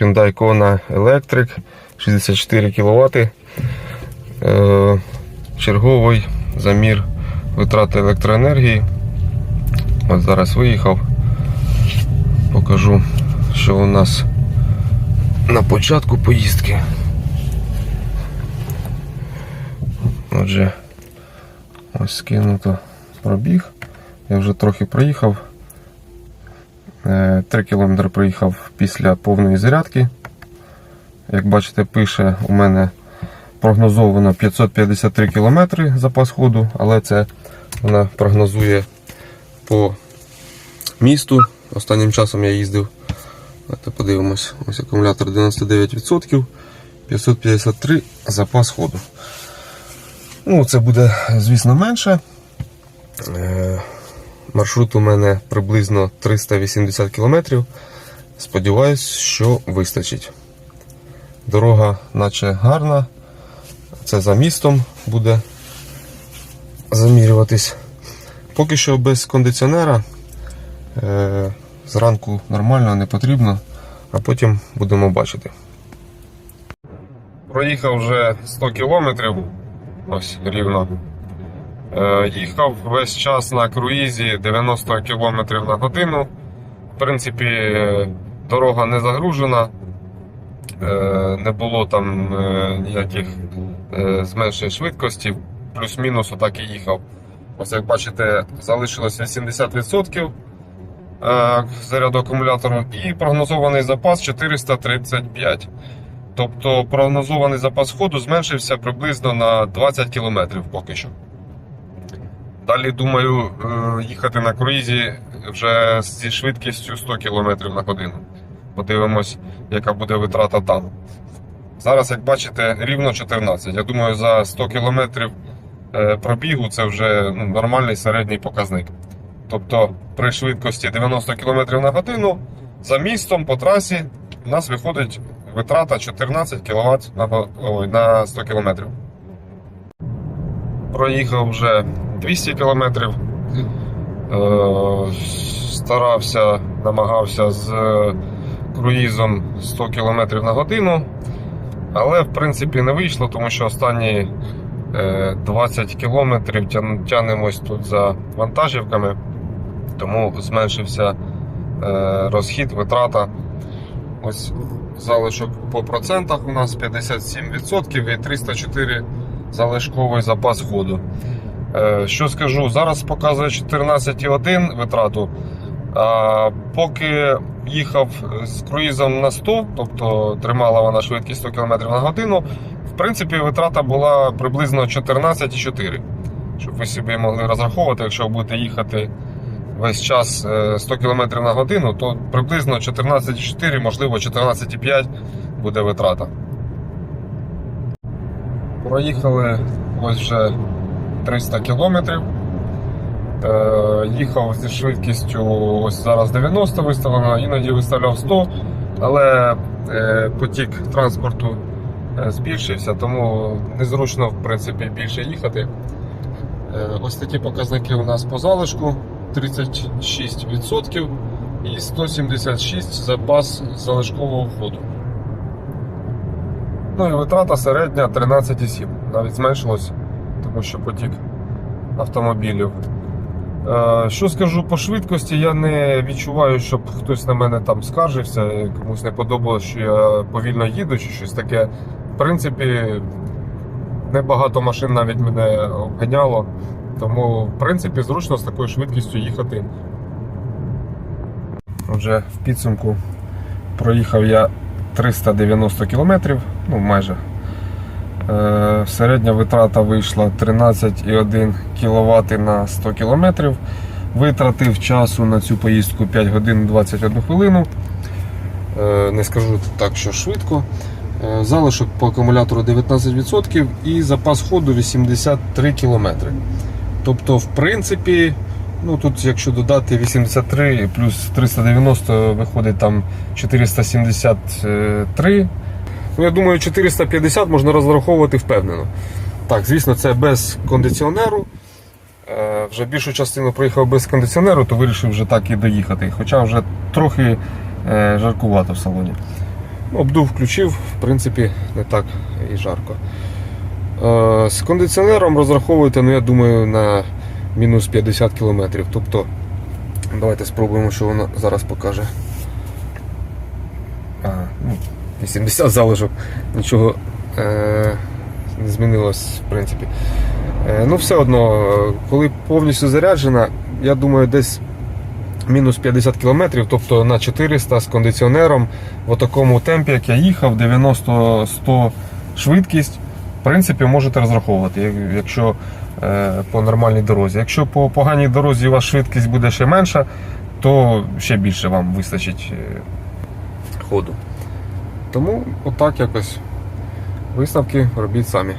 Hyundai Kona Electric 64 кВт. Е, черговий замір витрати електроенергії. От зараз виїхав. Покажу, що у нас на початку поїздки. Отже, ось скинуто пробіг. Я вже трохи проїхав. 3 км проїхав після повної зарядки. Як бачите, пише у мене прогнозовано 553 км запас ходу, але це вона прогнозує по місту. Останнім часом я їздив. Давайте подивимось. Ось акумулятор 99%, 553 запас ходу. Ну, це буде, звісно, менше. Маршрут у мене приблизно 380 км. Сподіваюсь, що вистачить. Дорога, наче гарна. Це за містом буде замірюватись. Поки що без кондиціонера. Е, Зранку нормально, не потрібно, а потім будемо бачити. Проїхав вже 100 кілометрів. Ось рівно. Е, Їхав весь час на круїзі 90 км на годину. В принципі, е, дорога не загружена, Е, не було там ніяких зменшень швидкості, плюс-мінус отак і їхав. Ось як бачите, залишилось 80% е, заряду акумулятору і прогнозований запас 435. Тобто прогнозований запас ходу зменшився приблизно на 20 км поки що. Далі думаю е, їхати на круїзі вже зі швидкістю 100 км на годину. Подивимось, яка буде витрата там. Зараз, як бачите, рівно 14. Я думаю, за 100 км е, пробігу це вже ну, нормальний середній показник. Тобто при швидкості 90 км на годину за містом по трасі у нас виходить витрата 14 кВт на, го- ой, на 100 км. Проїхав вже 200 км. Е, старався, намагався з круїзом 100 км на годину. Але в принципі не вийшло, тому що останні е, 20 км тягнемось тут за вантажівками, тому зменшився е, розхід, витрата. Ось залишок по процентах у нас 57% і 304 залишковий запас ходу. Е, Що скажу, зараз показує 14,1 витрату. А поки їхав з круїзом на 100, тобто тримала вона швидкість 100 км на годину, в принципі, витрата була приблизно 14,4. Щоб ви собі могли розраховувати, якщо будете їхати весь час е, 100 км на годину, то приблизно 14,4, можливо 14,5 буде витрата. Проїхали ось вже 300 кілометрів. Е, їхав зі швидкістю ось зараз 90 виставлено, іноді виставляв 100, але е, потік транспорту е, збільшився, тому незручно в принципі більше їхати. Ось такі показники у нас по залишку 36% і 176 запас залишкового ходу. Ну і витрата середня 13,7. Навіть зменшилось, що потік автомобілів. Е, Що скажу по швидкості, я не відчуваю, щоб хтось на мене там скаржився, комусь не подобалось, що я повільно їду чи щось таке. В принципі, небагато машин навіть мене обганяло, тому в принципі зручно з такою швидкістю їхати. Вже в підсумку проїхав я 390 кілометрів, ну майже. Е, Середня витрата вийшла 13,1 кВт на 100 км. Витратив часу на цю поїздку 5 годин 21 хвилину. Е, Не скажу так, що швидко. Е, Залишок по акумулятору 19% і запас ходу 83 км. Тобто, в принципі, ну тут, якщо додати 83 плюс 390, виходить там 473. Ну, я думаю, 450 можна розраховувати впевнено. Так, звісно, це без кондиціонеру. Е, Вже більшу частину проїхав без кондиціонеру, то вирішив вже так і доїхати. Хоча вже трохи е, жаркувато в салоні. Обдув включив, в принципі, не так і жарко. Е, З кондиціонером розраховуйте, ну я думаю, на мінус 50 км. Тобто, давайте спробуємо, що воно зараз покаже. А, ну, 80 залишок. Нічого е, не змінилось, в принципі. Е, ну, все одно, коли повністю заряджена, я думаю, десь мінус 50 км, тобто на 400 з кондиціонером в такому темпі, як я їхав, 90-100 швидкість, в принципі, можете розраховувати, якщо е, по нормальній дорозі. Якщо по поганій дорозі у вас швидкість буде ще менша, то ще більше вам вистачить е, ходу. Тому отак якось висновки робіть самі.